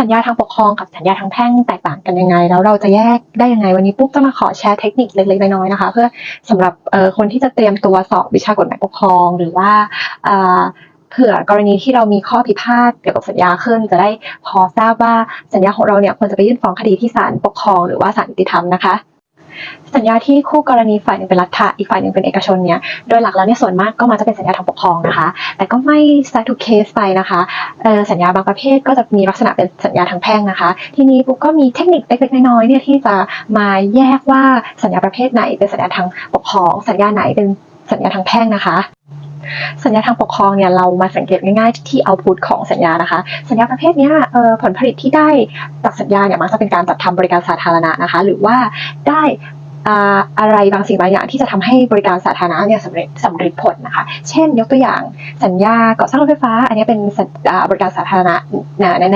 สัญญาทางปกครองกับสัญญาทางแพ่งแตกต่างกันยังไง แล้วเราจะแยกได้ยังไงวันนี้ปุ๊บจะมาขอแชร์เทคนิคเล็กๆน้อยๆนะคะ เพื่อสำหรับคนที่จะเตรียมตัวสอบวิชากฎหมายปกครองหรือว่าอ่าเผื่อกรณีที่เรามีข้อพิพาทเกี่ยวกับสัญญาขึ้น จะได้พอทราบว่าสัญญาของเราเนี่ยควรจะไปยื่นฟ้องคดีที่ศาลปกครองหรือว่าศาลยุติธรรมนะคะ สัญญาที่คู่กรณีฝ่ายหนึ่งเป็นรัฐะอีกฝ่ายหนึ่งเป็นเอกชนเนี่ยโดยหลักแล้วเนี่ยส่วนมากก็มาจะเป็นสัญญาทางปกครองนะคะ แต่ก็ไม่ซะทุกเคสไปนะคะสัญญาบางประเภทก็จะมีลักษณะเป็นสัญญาทางแพ่งนะคะ ทีนี้ปุ๊กก็มีเทคนิคเล็กๆน้อยๆเนี่ยที่จะมาแยกว่าสัญญาประเภทไหนเป็นสัญญาทางปกครอง สัญญาไหนเป็นสัญญาทางแพ่งนะคะ สัญญาทางปกครองเนี่ยเรามาสังเกตง่ายๆ ที่เอาพุทของสัญญานะคะ สัญญาประเภทเนี้ยผลผลิตที่ได้จากสัญญาเนี่ยมักจะเป็นการจัดทำบริการสาธารณะนะคะ หรือว่าได้อะไรบางสิ่งบางอย่างที่จะทำให้บริการสาธารณะเนี่ยสำเร็จสำเร็จผลนะคะ เช่น ยกตัวอย่างสัญญาก่อสร้างรถไฟฟ้า อันนี้เป็นบริการสาธารณะน